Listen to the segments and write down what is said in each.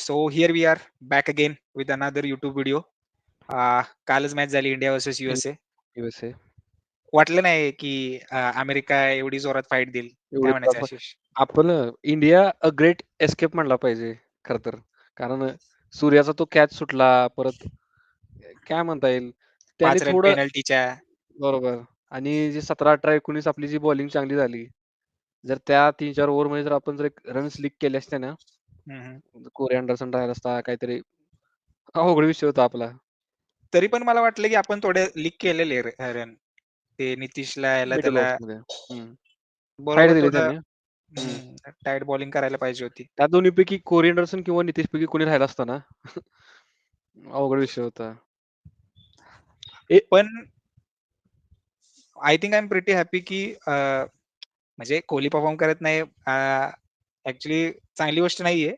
So here we are back again with another YouTube video कालच match झाली India versus USA USA वाटलं नाही की अमेरिका एवढी जोरात फाईट देईल. काय म्हणायचं आपण इंडिया अ ग्रेट एस्केप म्हणला पाहिजे खर तर. कारण सूर्याचा तो कॅच सुटला परत काय म्हणता येईल? त्याने थोडं पेनल्टीच्या बरोबर. आणि जी सतरा अठरा एकोणीस आपली जी बॉलिंग चांगली झाली जर त्या तीन चार ओव्हरमध्ये जर आपण जर रन्स लीक केले असते ना कोरी अँडरसन राहिला असता काहीतरी अवघड विषय होता आपला. तरी पण मला वाटलं की आपण थोडे लीक केलेले रन ते नितीशला याला मिडल त्याला मध्ये हम्म. बरोबर दिली थोडं त्यांनी. टाईट बॉलिंग करायला पाहिजे होती. त्या दोन्हीपैकी कोरी अँडरसन किंवा नितीश पैकी कोणी राहिला असता ना? अवघड विषय होता. पण I think I am pretty happy की अं, म्हणजे कोहली परफॉर्म करत नाही ऍक्च्युली चांगली गोष्ट नाहीये.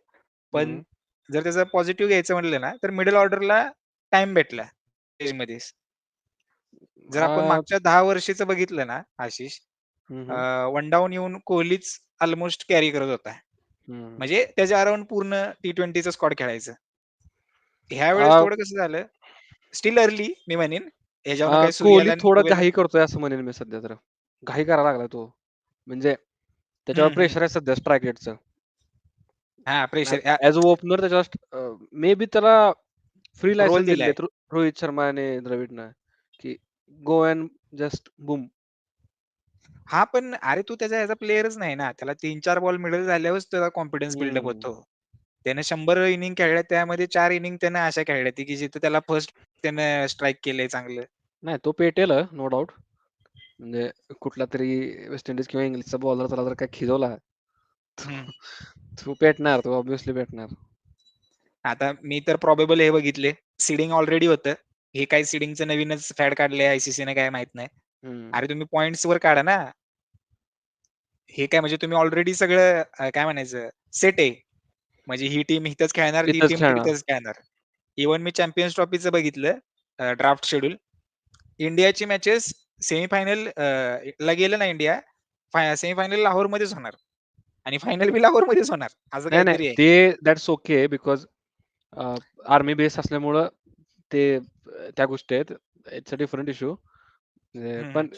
पण हम्म. जर त्याचं पॉझिटिव्ह घ्यायचं म्हणलं ना तर मिडल ऑर्डरला टाइम भेटला मध्ये जर आपण मागच्या दहा वर्षीचं बघितलं ना आशिष वन डाऊन येऊन कोहलीच ऑलमोस्ट कॅरी करत होता. म्हणजे त्याच्या अराउंड पूर्ण टी ट्वेंटीचं स्कॉड खेळायचं. ह्या वेळेस थोडं कसं झालं स्टील अर्ली मी म्हणेन. याच्यावर आ, काही कोहली सूर्याला आणि थोडा घाई करतोय असं म्हणेन मी सध्या तर. घाई करायला लागला तो. म्हणजे त्याच्यावर हम्म, प्रेशर आहे सध्या स्ट्राईक रेटचं हा प्रेशर ऍज अ ओपनर त्याच्यावर मे बी त्याला फ्री लायसन्स दिलाय. दिले रोहित शर्मा आणि द्रविडनं की गो अँड जस्ट बुम हा पण अरे तू त्याचा ह्याचा प्लेअरच नाही ना. त्याला तीन चार बॉल मिडल झाल्यावरच त्याला कॉन्फिडन्स बिल्डअप. होतो. त्याने शंभर इनिंग खेळल्या त्यामध्ये चार इनिंग त्याने अशा खेळल्या ती की जिथे त्याला फर्स्ट त्याने स्ट्राईक केलंय चांगलं. नाही तो पेटेल नो डाऊट म्हणजे कुठला तरी वेस्ट इंडिज किंवा इंग्लिशचा बॉलर त्याला जर काय खिजवला. तो पेटणार तो ऑब्विसली पेटणार. आता मी तर प्रॉबेबल हे बघितले. सिडिंग ऑलरेडी होतं. हे काय सिडिंगचं नवीनच फॅड काढले आयसीसी ने काय माहीत नाही. अरे तुम्ही पॉइंट्स वर काढा ना. हे काय म्हणजे तुम्ही ऑलरेडी सगळं काय म्हणायचं सेट आहे. म्हणजे ही टीम इथंच खेळणार ती टीम. तिथंच खेळणार. इव्हन मी चॅम्पियन्स ट्रॉफीचं बघितलं ड्राफ्ट शेड्यूल इंडियाची मॅचेस सेमीफायनल ला गेलं ना इंडिया सेमीफायनल लाहोर मध्येच होणार. आणि फायनल बी लाहोर मध्येच होणार. असं नाही काहीतरी नाही आहे. ते that's okay because army base असल्यामुळं ते अं, त्या गोष्टी आहेत. इट्स अ डिफरंट इश्यू हम्म. पण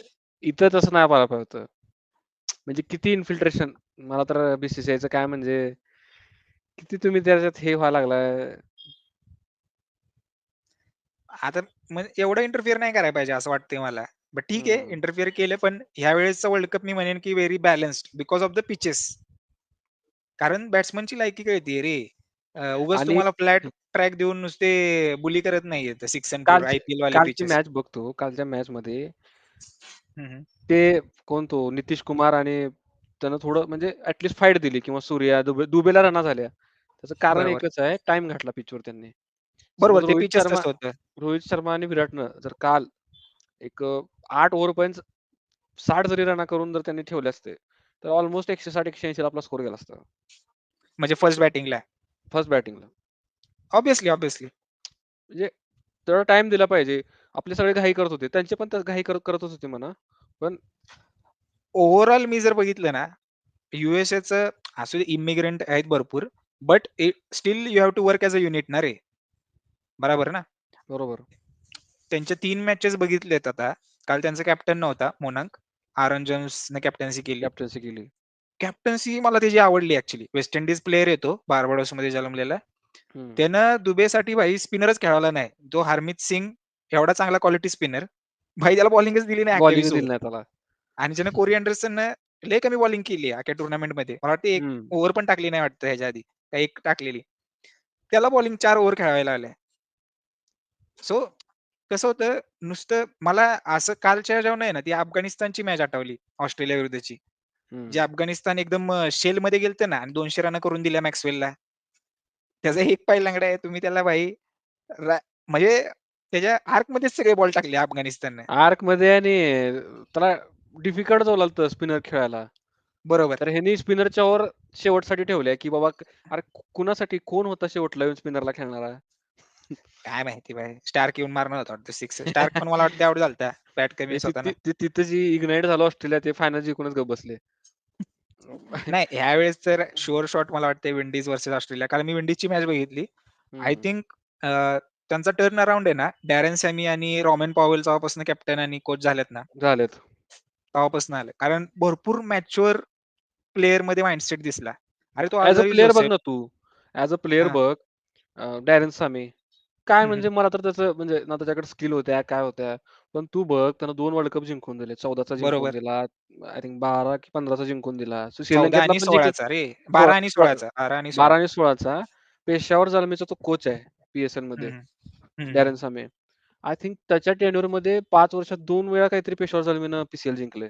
इथं तसं नाही पाहिलं पाहिजे. होतं. म्हणजे किती इन्फिल्ट्रेशन मला तर बीसीसीआयचं काय म्हणजे किती तुम्ही त्याच्यात हे व्हायला लागलाय? आता म्हणजे एवढं इंटरफिअर नाही करायला पाहिजे असं वाटतंय मला. बट ठीक आहे. इंटरफिअर केलं पण ह्या वेळेसचा वर्ल्ड कप मी म्हणेन की very balanced because of the pitches कारण बॅट्समनची लायकी कळतीये रे. उगाच तुम्हाला फ्लॅट ट्रॅक देऊन नुसते बुली करत नाहीये सिक्स अँड आयपीएल वाले मॅच बघतो कालच्या मॅच मध्ये ते कोण तो? नितीश कुमार आणि त्यानं थोडं म्हणजे ऍटलीस्ट फाईट दिली किंवा सूर्या दुबे दुबेला रना झाल्या. त्याचं कारण. एकच आहे टाइम घातला पिचवर त्यांनी. बरोबर रोहित शर्मा आणि विराटनं जर काल एक आठ ओव्हर पर्यंत साठ जरी रना करून जर त्यांनी ठेवले असते तर ऑलमोस्ट एकशे साठ एकशे ऐंशी आपला स्कोर गेला असता. म्हणजे फर्स्ट बॅटिंगला? फर्स्ट बॅटिंगला. ऑब्विसली ऑब्विसली म्हणजे तेवढा टाइम दिला पाहिजे. आपले सगळे घाई करत होते. त्यांचे पण तर घाई करत करतच होते म्हणा. ओव्हरऑल मी जर बघितलं ना युएसएच असू इमिग्रंट आहेत भरपूर but still you have to work as a unit ना रे. बरोबर ना? बरोबर. त्यांच्या तीन मॅचेस बघितलेत आता. काल त्यांचा कॅप्टन नव्हता मोनांक आरन जोन्सने कॅप्टन्सी केली. कॅप्टन्सी केली. कॅप्टन्सी मला त्याची आवडली ऍक्च्युली वेस्ट इंडिज प्लेअर येतो बार्बाडोस मध्ये जन्मलेला. त्यानं दुबेसाठी भाई स्पिनरच खेळवला नाही. तो हरमित सिंग एवढा चांगला क्वालिटी स्पिनर भाई त्याला बॉलिंगच दिली नाही बॉलिंग 28 दिली over. नाही त्याला. आणि ज्यानं कोरी अँडरसन लय कमी बॉलिंग केली अख्या टुर्नामेंटमध्ये. मला वाटतं एक. ओव्हर पण टाकली नाही वाटतं ह्याच्या आधी. एक टाकलेली. त्याला बॉलिंग चार ओव्हर खेळायला आले सो कसं होतं नुसतं मला असं कालच्या जेव्हा आहे ना ती अफगाणिस्तानची मॅच आठवली ऑस्ट्रेलिया विरुद्धची. जे अफगाणिस्तान एकदम शेल मध्ये गेलतं ना आणि दोनशे रन करून दिल्या मॅक्सवेलला. त्याचा एक पाय लंगडा आहे तुम्ही त्याला भाई रा- म्हणजे त्याच्या आर्क मध्येच सगळे बॉल टाकले अफगाणिस्तानने. आर्कमध्ये आणि त्याला डिफिकल्ट जाऊ लागतं स्पिनर खेळायला. बरोबर. तर ह्यांनी स्पिनरच्या वर शेवटसाठी ठेवलंय की बाबा अरे कुणासाठी कोण होता शेवटला येऊन स्पिनरला खेळणारा? काय माहिती भाई स्टार्क येऊन मारणार होता वाटतं सिक्स स्टार्क पण मला वाटतं आउट झालता बॅट ते कमीच होता ना तिथे- जी इग्नाइट झालं ऑस्ट्रेलिया ते फायनल जिंकूनच गप बसले नाही ह्यावेळेस तर शुअर शॉट मला वाटतंय विंडीज वर्सेस ऑस्ट्रेलिया. कारण मी विंडीजची मॅच बघितली. आय. थिंक त्यांचा टर्न अराउंड आहे ना, डॅरेन सॅमी आणि रॉमेन पॉवेल जेव्हापासून कॅप्टन आणि कोच झालेत ना, झालेत. तेव्हापासून आलं. कारण भरपूर मॅच्युअर प्लेयरमध्ये माइंडसेट दिसला. अरे तो ॲज अ प्लेयर बघ ना तू. ॲज अ प्लेयर हां. बघ डॅरेन सामी. काय हं, हं. म्हणजे मला तर त्याचं म्हणजे ना त्याच्याकडे स्किल होत्या, काय होत्या. पण तू बघ त्यानं 2 वर्ल्ड कप जिंकून दिले. 14चा जिंकून बरोबर. दिला. आय थिंक 12 की 15चा जिंकून दिला. सो 14 श्रीलंकेतला आणि पण जिंकला 16चा रे. सोळा 12 आणि सोळा 16चा. 12 आणि 16. 12 आणि 16चा पेशावर जलमेचा तो कोच आहे पी-एस-एलमध्ये हं, हं. हं, हं. Darren Sami. आय थिंक त्याच्या टेन्युअरमध्ये 5 वर्षात 2 वेळा काहीतरी पेशावर जलमेनं पी-सी-एल जिंकलंय.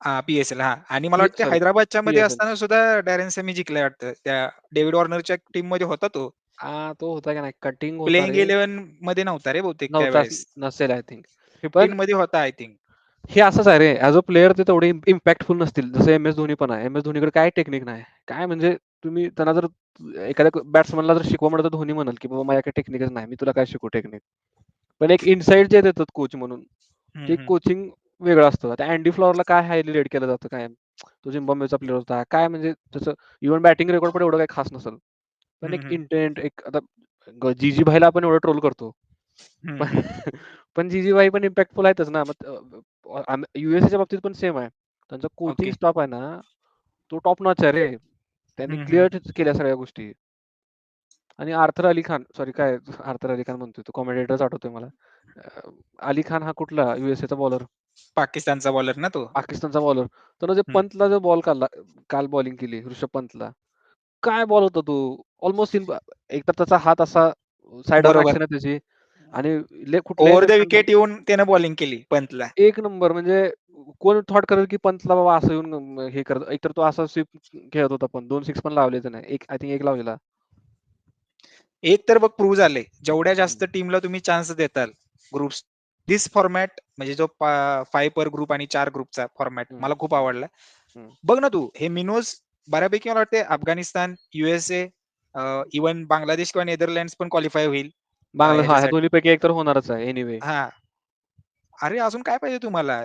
हां, पी-एस-एल हां. आणि मला पी वाटतं सॉरी हैदराबादच्यामध्ये पी-एस-एल. असताना सुद्धा डॅरेन सॅमी जिंकलाय वाटतं. त्या डेव्हिड वॉर्नरच्या टीममध्ये होता तो. हां, तो होता की नाही कटिंग होता प्लेइंग रे. 11मध्ये नव्हता रे बहुतेक त्यावेळेस. नसेल आय थिंक. पण 15 मध्ये होता आय थिंक. हे असंच आहे रे. ॲज अ प्लेयर ते तेवढे इम्पॅक्टफुल नसतील. जसं एम-एस धोनी पण आहे. एम-एस धोनीकडे काय टेक्निक नाही. काय म्हणजे तुम्ही त्यांना जर एखाद्या बॅट्समनला जर शिकवा म्हटलं तर धोनी म्हणाल, की "बाबा माझ्याकडे टेक्निकच नाही. मी तुला काय शिकवू टेक्निक." पण एक इनसाईट जे देतात कोच म्हणून, ते. कोचिंग वेगळं असतं. आता अँडी फ्लॉवरला काय हायली रेट केलं जातं कायम. तो झिम्बाब्वेचा प्लेयर होता. काय म्हणजे त्याचं इव्हन बॅटिंग रेकॉर्ड पण एवढं काही खास नसेल. पण एक. इंटेंट एक आता ग जीजी भाईला आपण एवढं ट्रोल करतो. पण. पण जीजी भाई पण इम्पॅक्टफुल आहेतच ना. मग अ, आम यूएसएच्या बाबतीत पण सेम आहे. त्यांचा कोचिंग ओके. स्टाफ आहे ना, तो टॉप नॉच आहे रे. त्यांनी. क्लिअर केल्या सगळ्या गोष्टी. आणि आर्थर अली खान सॉरी काय आर्थर अली खान म्हणतोय तो कॉमेंटेटरच आठवतोय मला. अ, अली खान हा कुठला यूएसएचा बॉलर? पाकिस्तानचा बॉलर ना तो. पाकिस्तानचा बॉलर. त्यानं जे. पंतला जो बॉल काढला काल बॉलिंग केली ऋषभ पंतला. काय बॉल होता तो? ऑलमोस्ट इन एकतर त्याचा हात असा साइड आर्म बरोबर. त्याची आणि ले ओव्हर द विकेट येऊन त्यानं बॉलिंग केली पंतला. एक नंबर म्हणजे कोण थॉट करेल की पंतला बाबा असं येऊन अ, हे करत एकतर तो असा स्वीप खेळत होता पण 2 सिक्स पण लावले त्याने. एक आय थिंक 1 लावलेला. एक तर बघ प्रूव्ह झालंय. जेवढ्या जास्त टीमला तुम्ही चान्स देताल ग्रुप्स दिस फॉर्मॅट म्हणजे जो 5 पर ग्रुप आणि 4 ग्रुपचा फॉर्मॅट मला खूप आवडला. बघ ना तू हे मिनोज बऱ्यापैकी मला वाटते Afghanistan, USA uh, even Bangladesh किंवा नेदरलँड्स पण क्वालिफाय होईल. दोन्हीपैकी एक तर होणारच आहे एनिवे. हां. अरे अजून काय पाहिजे तुम्हाला?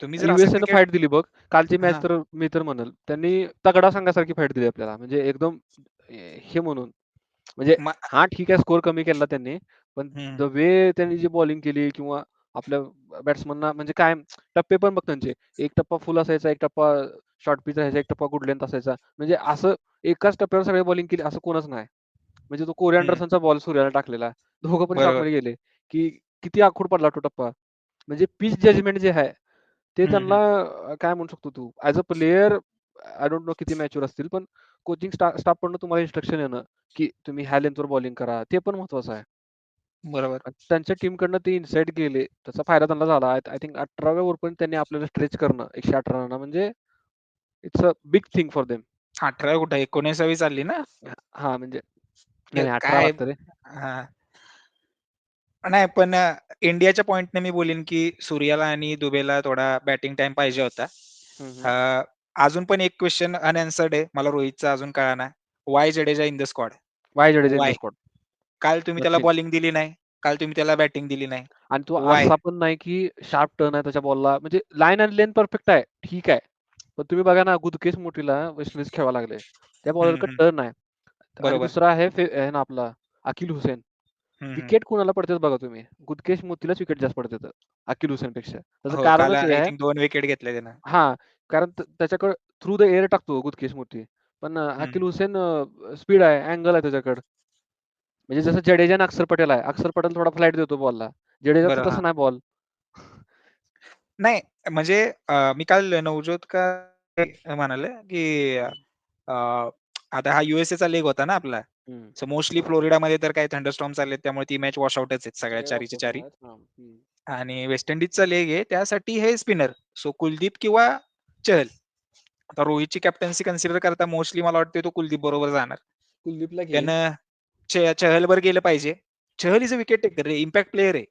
तुम्ही जर यूएसएनं फाईट दिली बघ. कालची मॅच. तर मी तर म्हणेल त्यांनी तगडा संघासारखी फाईट दिली आपल्याला. म्हणजे एकदम हे म्हणून म्हणजे हां, ठीक आहे स्कोर कमी केला त्यांनी. पण द वे त्यांनी जी बॉलिंग केली किंवा आपल्या बॅट्समनना म्हणजे काय टप्पे पण बघ त्यांचे. एक टप्पा फुल असायचा, एक टप्पा शॉर्ट पिच राहायचा, एक टप्पा गुड लेंथ असायचा. म्हणजे असं एकाच टप्प्यावर सगळी बॉलिंग केली असं कोणच नाही. म्हणजे तो कोरी. अँडरसनचा बॉल सूर्याला टाकलेला. दोघं पण. शॉकमध्ये गेले, की किती आखूड पडला तो टप्पा. म्हणजे पिच जजमेंट जे आहे, ते त्यांना काय म्हणू शकतो तू as a player I don't know किती मॅच्युअर असतील. पण कोचिंग स्टा स्टाफकडून तुम्हाला इन्स्ट्रक्शन येणं, की तुम्ही ह्या लेंथवर बॉलिंग करा. ते पण महत्वाचं आहे. बरोबर. आणि त्यांच्या टीमकडनं ते इनसाईट गेले. त्याचा फायदा त्यांना झाला. आय आय थिंक 18व्या ओव्हरपर्यंत त्यांनी आपल्याला स्ट्रेच करणं 118 रनना म्हणजे it's a big thing for them. 18 कुठं 19वी चालली ना? हां, म्हणजे नाही, नाही 18 काय वाटतं रे. हां. नाही पण अ, इंडियाच्या पॉइंटने मी बोलीन, की सूर्याला आणि दुबेला थोडा बॅटिंग टाईम पाहिजे होता. हं, हं. अ, अजून पण एक क्वेशन अनअन्सर्ड आहे. मला रोहितचा अजून कळेना. Why Jadeja in the squad? Why Jadeja in the? Squad. काल तुम्ही त्याला नक्कीच. बॉलिंग दिली नाही. काल तुम्ही त्याला बॅटिंग दिली नाही. आणि तो? असा पण नाही, की शार्प टर्न आहे त्याच्या बॉलला. म्हणजे लाईन आणि लेन्थ परफेक्ट आहे. ठीक आहे. पण तुम्ही बघा ना, गुदकेश मोठीला वेस्ट इंडिज खेळवायला लागले. त्या हं, बॉलरकडे हं. टर्न आहे. आणि बरोबर. दुसरा आहे फे आहे ना आपला अकील हुसेन. विकेट कोणाला पडतात बघा तुम्ही. गुदकेश मोतीलाच विकेट जास्त पडतात अकील. त्याचं हो, काल कारणच हे आय आहे थिंक 2 विकेट त्यानं. हां, कारण त त्याच्याकडे थ्रू द एअर टाकतो गुदकेश मोती. पण अ, अकील हुसेन स्पीड आहे, अँगल आहे त्याच्याकडे. म्हणजे जसं जडेजा आणि अक्षर पटेल आहे. अक्षर पटेल थोडा फ्लाइट देतो बॉलला. हां. तसा नाही बॉल. नाही म्हणजे मी काल नवजोत का म्हणाले, की आता हा यूएसएचा लेग होता ना आपला. सो मोस्टली फ्लोरिडामध्ये तर काही थंडरस्टॉर्म चाललेत त्यामुळे ती मॅच वॉश आउटच आहेत सगळ्या सगळे चारीच्या चारी. आणि वेस्ट इंडिजचा लेग आहे त्यासाठी हे स्पिनर. सो कुलदीप किंवा चहल. आता रोहितची कॅप्टन्सी कन्सिडर करता मोस्टली मला वाटतं तो कुलदीप बरोबर जाणार. कुलदीपला चहलवर गेलं पाहिजे. Chahal is a wicket taker ray, impact player आहे.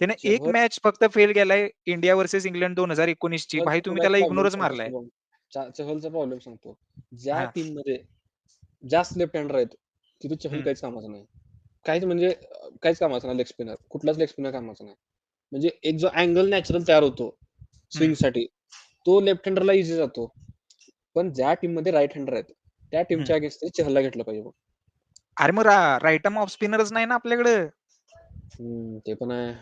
त्यानं एक मॅच फक्त फेल गेलाय इंडिया व्हर्सेस इंग्लंड 2019 ची. भाई तुम्ही त्याला इग्नोरच मारलाय. चहलचा प्रॉब्लेम सांगतो. ज्या हां. टीममध्ये जास्त लेफ्ट हँडर आहेत, तिथे चहल. काहीच कामाचा नाही. काहीच म्हणजे काहीच कामाचा नाही लेग स्पिनर. कुठलाच लेग स्पिनर कामाचा नाही. म्हणजे एक जो अँगल नॅचरल तयार होतो हं. स्विंगसाठी, तो लेफ्ट हँडरला ईझी जातो. पण ज्या टीममध्ये राइट हँडर आहेत, त्या. टीमच्या अगेन्स्ट चहलला घेतलं पाहिजे बघ. अरे मग रा राइट आर्म ऑफ स्पिनरच नाही ना आपल्याकडं. ते पण आहे.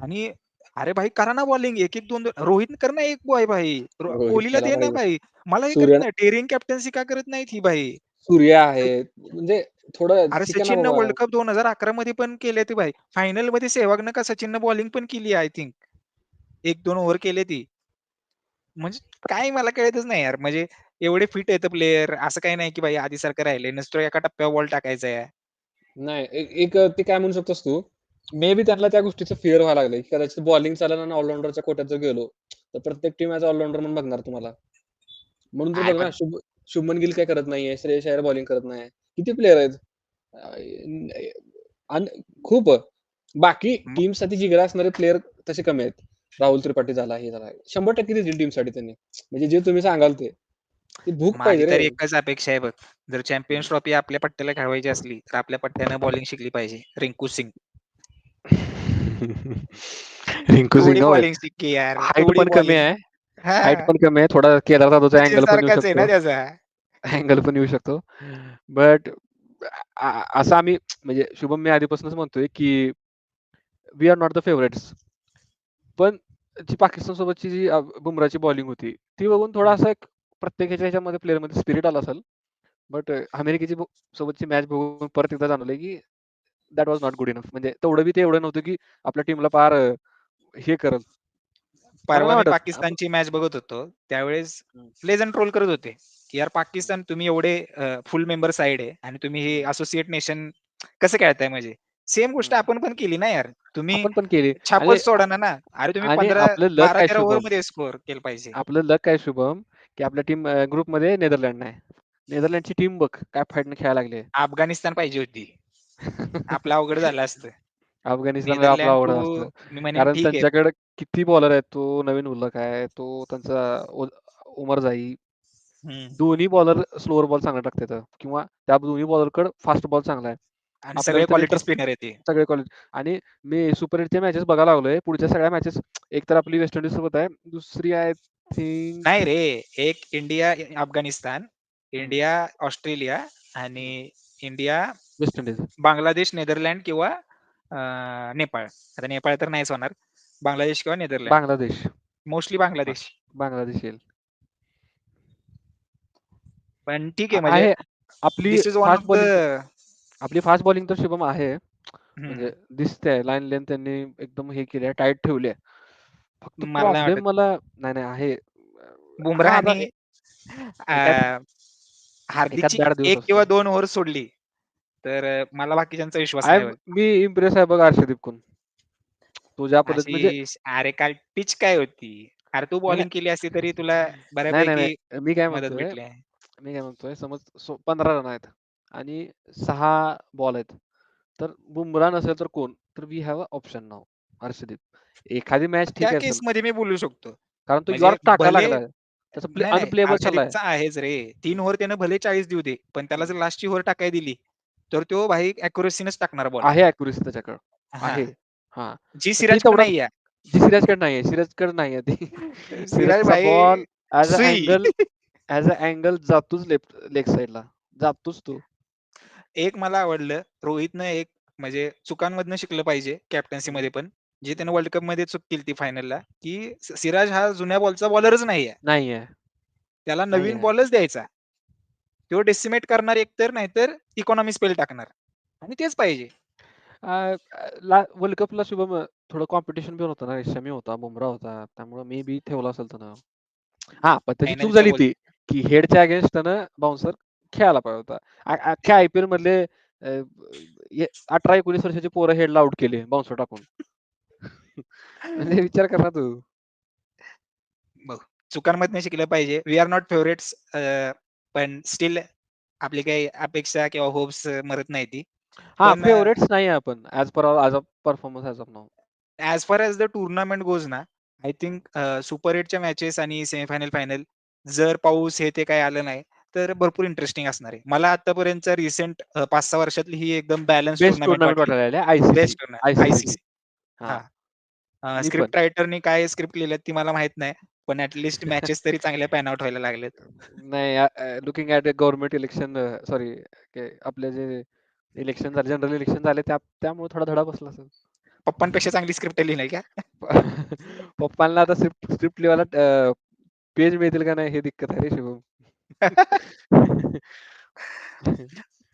आणि अरे भाई करा ना बॉलिंग 1-1, 2-2 रोहित कर ना एक बॉय भाई. कोहलीला दे ना. भाई. मला हे कळत नाही डेअरिंग कॅप्टन्सी का करत नाहीत ही भाई. सूर्या आहे. म्हणजे थोडं अरे सचिननं. वर्ल्ड कप 2011 मध्ये पण केले ते भाई. फायनलमध्ये सेहवागनं का सचिननं बॉलिंग पण केली आय थिंक. 1-2 ओव्हर केले ती. म्हणजे काय मला कळतच नाही यार. म्हणजे एवढे फिट आहेत प्लेयर असं काही नाही की भाई आधीसारखं राहिलंय. नुसतं एका टप्प्यावर बॉल टाकायचा आहे. नाही एक ते काय म्हणू शकतोस तू, मे बी त्यांना त्या गोष्टीचं फिअर व्हायला लागलंय, की कदाचित बॉलिंग चालेल आणि ऑलराउंडरच्या कोट्यात जर गेलो, तर प्रत्येक टीम ॲज ऑलराउंडर म्हणून बघणार तुम्हाला. म्हणून आहे बघ ना शुभ शुभमन गिल काय करत नाहीये, श्रेयस अय्यर बॉलिंग करत नाही. किती प्लेयर आहेत. खूप बाकी म टीमसाठी जिगरा असणारे प्लेयर तसे कमी आहेत. राहुल त्रिपाठी झाला, हे झाला. 100% देतील टीमसाठी त्यांनी. म्हणजे जे तुम्ही सांगाल ते. भूक माझी पाहिजे तर. एकच अपेक्षा आहे बघ. जर चॅम्पियन्स ट्रॉफी आपल्या पट्ट्याला खेळवायची असली, तर आपल्या पट्ट्यानं बॉलिंग शिकली पाहिजे. रिंकू सिंग. रिंकू सिंग. बॉलिंग शिक की यार. हाईट पण कमी. आहे. हाईट हां. पण कमी आहे. थोडा केदार जाधवचा अँगल पण येऊ शकतो. त्याचा. अँगल पण येऊ शकतो. बट असं आम्ही म्हणजे शुभम मी आधीपासूनच म्हणतोय, की we are not the favourites. पण जी पाकिस्तानसोबतची जी अ, बुमराहची बॉलिंग होती, ती बघून थोडा. असा एक प्रत्येकाच्या ह्याच्यामध्ये प्लेयरमध्ये स्पिरिट आलं असेल. बट अमेरिकेची ब सोबतची मॅच बघून परत एकदा जाणवलंय, की that was not good enough. म्हणजे तेवढं बी ते एवढं नव्हतं, की आपल्या टीमला पार अ, हे करेल. मला परवा नाही मी वाटत. पाकिस्तानची मॅच बघत होतो. त्यावेळेस हं. जण ट्रोल करत होते, की यार. पाकिस्तान तुम्ही एवढे फुल मेंबर साइड आहे आणि तुम्ही हे असोसिएट नेशन कसं खेळताय म्हणजे. सेम गोष्ट. आपण पण केली ना यार. तुम्ही आपण पण केली छापच सोडा ना. अरे तुम्ही आणि 15 आपलं लक काय 12-13 शुभम? ओव्हरमध्ये स्कोर केलं पाहिजे. आपलं लक काय शुभम, की आपल्या टीम अ, ग्रुपमध्ये नेदरलँड नाही. नेदरलँडची टीम बघ काय फाईटनं खेळायला लागली. अफगाणिस्तान पाहिजे होती. आपलं अवघड झालं असतं. अफगाणिस्तान आपलं म्हणेन कारण. त्यांच्याकडे किती बॉलर आहेत. तो नवीन उल्लक आहे. तो त्यांचा उमर जाई. दोन्ही बॉलर स्लोवर बॉल चांगला टाकतात किंवा त्या दोन्ही बॉलरकडे फास्ट बॉल चांगला आहे. आणि सगळे आपल्याला तरी क्वालिटी तस स्पिनर आहे ते. सगळे क्वालिटी आणि मी सुपर 8च्या मॅचेस बघायला लागलोय. पुढच्या सगळ्या मॅचेस एक तर आपली वेस्ट इंडीज सोबत आहे. दुसरी आय थिंक नाही रे. एक इंडिया, अफगाणिस्तान. इंडिया, ऑस्ट्रेलिया आणि India, West Indies. Bangladesh, Netherland किंवा अ, नेपाळ. आता नेपाळ तर नाहीच होणार. बांगलादेश किंवा नेदरलँड. बांगलादेश. मोस्टली बांगलादेश. बांगलादेश येईल. पण ठीक आहे म्हणजे आहे. आपली वन ऑफ आपली फास्ट बॉलिंग तर शुभम आहे. म्हणजे. दिसतंय लाईन लेंथ त्यांनी एकदम हे केली आहे, टाईट ठेवली आहे. फक्त मला. मला नाही, नाही आहे. बुमराहनी हार्दिकची 1 किंवा. 2 ओव्हर सोडली, तर मला बाकीच्यांचा विश्वास बघ. मी इम्प्रेस आहे बघ हर्षदीपकडून. तो ज्या पद्धतीने म्हणजे अरे काल पिच काय होती? अरे तू बॉलिंग केली असती तरी तुला बऱ्यापैकी. मी काय आहे. मी काय म्हणतोय समज 15 रन आहेत आणि 6 बॉल आहेत. तर बुमराह नसेल तर कोण? तर we have a option now Harshdeep. एखादी मॅच ठीक असेल. केसमध्ये मी बोलू शकतो. कारण तो म्हणजे यॉर्क टाकायला भले लागलाय. त्याचा नाही, नाही. चाललाय. हर्षदीपचा आहेच रे. 3 ओव्हर त्यानं भले 40 देऊ दे. पण त्याला. जर लास्टची ओव्हर टाकायला दिली, तर तो भाई ॲक्युरसीनच टाकणार बॉल. आहे ॲक्युरसी त्याच्याकडे. आहे. हां. जी तेवढं नाहीये. जी सिराजकडे नाहीये. सिराजकडे नाहीये ती. सिराज भाई ball as a. Angle as a angle जातोच लेफ्ट लेग साइडला. जातोच तो. एक मला आवडलं. रोहितनं एक म्हणजे चुकांमधनं शिकलं पाहिजे हं. कॅप्टन्सीमध्ये पण. जे त्यानं वर्ल्ड कपमध्ये चूक केली होती फायनलला, की सिराज हा जुन्या बॉलचा बॉलरच नाहीये. नाहीये. त्याला नवीन. बॉलच द्यायचा. तो डेसिमेट करणार एकतर नाहीतर इकॉनॉमी स्पेल टाकणार आणि तेच पाहिजे. वर्ल्ड कपला शुभम थोडं कॉम्पिटिशन पण होतं ना. शमी होता, बुमराह होता. त्यामुळे मे बी ठेवला असेल त्यानं. हां, पण त्याची चूक झाली ती, की हेडच्या अगेन्स्ट त्यानं बाउन्सर खेळायला पाहिजे होता. अख्ख्या आय-पी-एलमधले अ, ए 18-19 वर्षाची पोरं हेडला आउट केली बाउन्सर टाकून. म्हणजे विचार कर ना तू. बघ, चुकांमधनं शिकलं पाहिजे. We are not favourites uh, पण स्टिल आपली काही अपेक्षा किंवा होप्स मरत नाही ती. हां, पण फेव्हरेट्स नाही आपण as per as a performance as of now. As far as the tournament goes ना, आय थिंक सुपर 8च्या मॅचेस आणि सेमीफायनल, फायनल जर पाऊस हे ते काही आलं नाही, तर भरपूर इंटरेस्टिंग असणार आहे. मला आत्तापर्यंतच्या रिसेंट अ, 5-6 वर्षातली ही एकदम बॅलन्स टूर्नामेंट. बेस्ट. स्क्रिप्ट रायटरनी काय स्क्रिप्ट लिहिल्यात ती मला माहीत नाही. पण ऍटलिस्ट मॅचेस तरी चांगल्या पॅन आउट व्हायला लागलेत. नाही looking at government election sorry आपले जे इलेक्शन झाले जनरल इलेक्शन झाले त्या त्यामुळे थोडा धडा बसला असेल. पप्पांपेक्षा चांगली स्क्रिप्ट लिहिली नाही का? पप्पांना आता स्क्रिप्ट स्क्रिप्ट लिहायला पेज मिळतील का नाही हे दिक्कत आहे रे शुभम.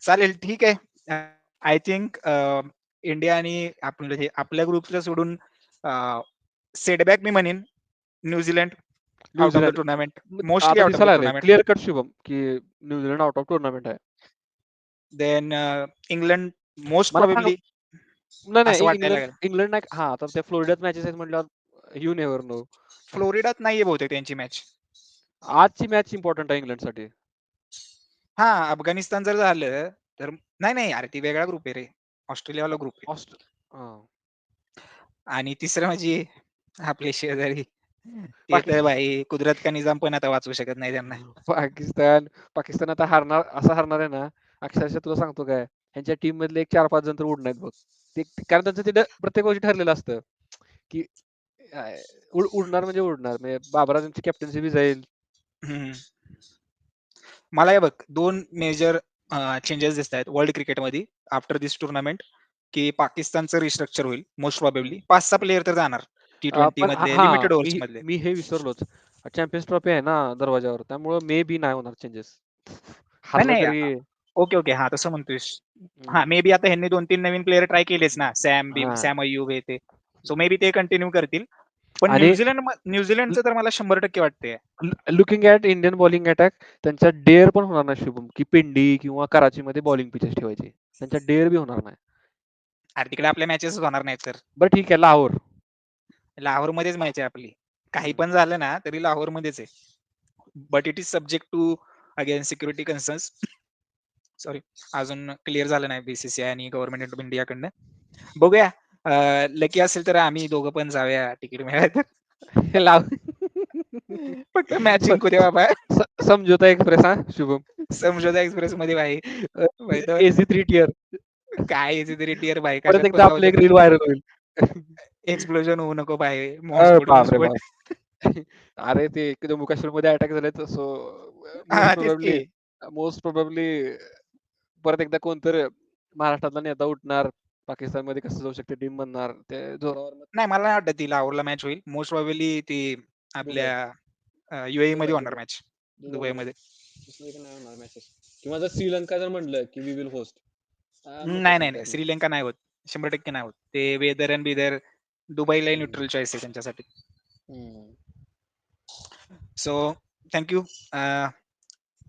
चालेल ठीक आहे. आय थिंक इंडिया आणि आपलं हे आपल्या ग्रुपला सोडून सेटबॅक मी म्हणेन New Zealand tournament mostly out of clear cut Shubham की New Zealand out of tournament आहे. देन इंग्लंड मोस्ट प्रोबेबली नाही इंग्लंड हा आता त्या फ्लोरिडात मॅचेस आहेत म्हटल्यावर यू नेव्हर नो. फ्लोरिडात नाहीये बहुतेक त्यांची मॅच. आजची मॅच इम्पॉर्टंट आहे इंग्लंडसाठी. हां, अफगाणिस्तान जर झालं तर नाही, नाही अरे ती वेगळा ग्रुप आहे रे. ऑस्ट्रेलियावाला ग्रुप आहे. आणि तिसरं म्हणजे आपले शेजारी ते तर भाई कुदरत का निजाम पण आता वाचवू शकत नाही त्यांना. पाकिस्तान पाकिस्तान आता हारणार असं हारणार आहे ना, अक्षरशः तुला सांगतो काय ह्यांच्या टीम मधले एक 4-5 जण तर उडणार बघ. ते कारण त्यांचं तिथं प्रत्येक वर्षी ठरलेलं असतं, की उडणार म्हणजे उडणार. म्हणजे बाबरा त्यांची कॅप्टन्सी बी जाईल. हं. मला हे बघ 2 मेजर अ, चेंजेस दिसतायत वर्ल्ड क्रिकेटमध्ये आफ्टर धिस टूर्नामेंट, की पाकिस्तानचं रिस्ट्रक्चर होईल मोस्ट प्रोबेबली 5-6 प्लेयर तर जाणार अ, टी20 पण मधले हां, लिमिटेड मी. मी हे विसरलोच. चॅम्पियन्स ट्रॉफी आहे ना दरवाजावर त्यामुळे मे बी नाही होणार चेंजेस. नाही, हारलं नाही. तरी ओके, ओके. हां, तसं म्हणतोयस. हां, हं. मे बी आता ह्यांनी 2-3 नवीन प्लेयर ट्राय केलेच ना. सॅम बिम हां. सॅम अय्यूब हे ते. सो मे बी ते कंटिन्यू करतील. पण आणि न्यूझीलंड म न्यूझीलंडचं तर मला 100% वाटतंय. Looking at Indian bowling attack त्यांचा डेअर पण होणार नाही शुभम, की पिंडी किंवा कराचीमध्ये बॉलिंग पिचेस ठेवायची. त्यांचा डेअर बी होणार नाही. अरे तिकडे आपल्या मॅचेसच होणार नाहीत तर. बरं ठीक आहे लाहोर. लाहोरमध्येच मॅच आहे आपली. काही. पण झालं ना तरी लाहोरमध्येच आहे. But it is subject to again security concerns. Sorry अजून क्लिअर झालं नाही बी-सी-सी-आय आणि गव्हर्नमेंट ऑफ इंडियाकडनं. बघूया लकी असेल तर आम्ही दोघं पण जाऊया तिकीट. हे लाव फक्त मॅच स जिंकू दे बाबा. समझोता एक्सप्रेस हां, शुभम. समझोता एक्सप्रेसमध्ये भाई अ, भाई एसी 3 टियर. काय याची तरी टियर भाई शकतो. रील व्हायरल होईल. एक्सप्लोजन होऊ नको भाई. अरे ते जम्मू काश्मीरमध्ये अटॅक झाले तर सो. मोस्ट प्रोबॅबली परत एकदा कोणतरी महाराष्ट्रातला नेता उठणार. पाकिस्तानमध्ये कसं जाऊ शकते टीम बनणार. ते जोरावर नाही मला नाही वाटत ती लाहोरला मॅच होईल. मोस्ट प्रोबॅबली ती दुबई. आपल्या अ, यूएईमध्ये दुबई, होणार दुबई. मॅच. दुसरीकडे नाही होणार मॅचेस. किंवा जर श्रीलंका जर म्हटलं, की वी विल होस्ट. नाही, नाही, नाही. श्रीलंका नाही होत. 100% नाही होत. ते वेदर एंड बिदर दुबईलाही हं. न्यूट्रल चॉईस आहे त्यांच्यासाठी. So thank you. अ,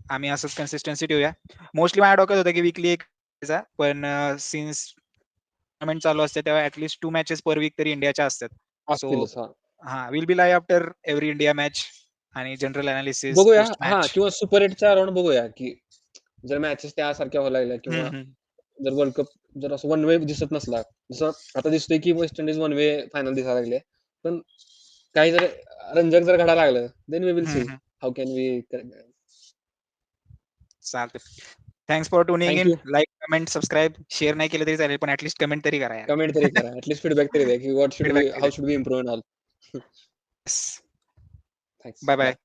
आम्ही असंच कन्सिस्टन्सी ठेवूया. मोस्टली माझ्या डोक्यात होतं की वीकली एक पण सिन्स टूर्नामेंट चालू असते तेव्हा at least 2 matches per week तरी इंडियाच्या असतात. सो हां. Will be live after every India match आणि जनरल एनालिसिस बघूया हां. किंवा सुपर 8चा राउंड बघूया, की जर मॅचेस त्यासारख्या व्हायला लागल्या हं, किंवा. जर वर्ल्ड कप जर असं वन वे दिसत नसला. जसं आता दिसतंय, की West Indies one way final दिसायला लागली. पण काही जर रंजक जर घडायला लागलं, then we will see. How can we चालतंय. Thanks for tuning thank in. You. Like, comment, subscribe, share नाही केलं तरी चालेल पण ॲट लीस्ट कमेंट तरी करा. कमेंट तरी करा. ॲट लीस्ट फीडबॅक तरी द्या, की व्हॉट शुड तरी how. Should we improve and all. Bye. Bye.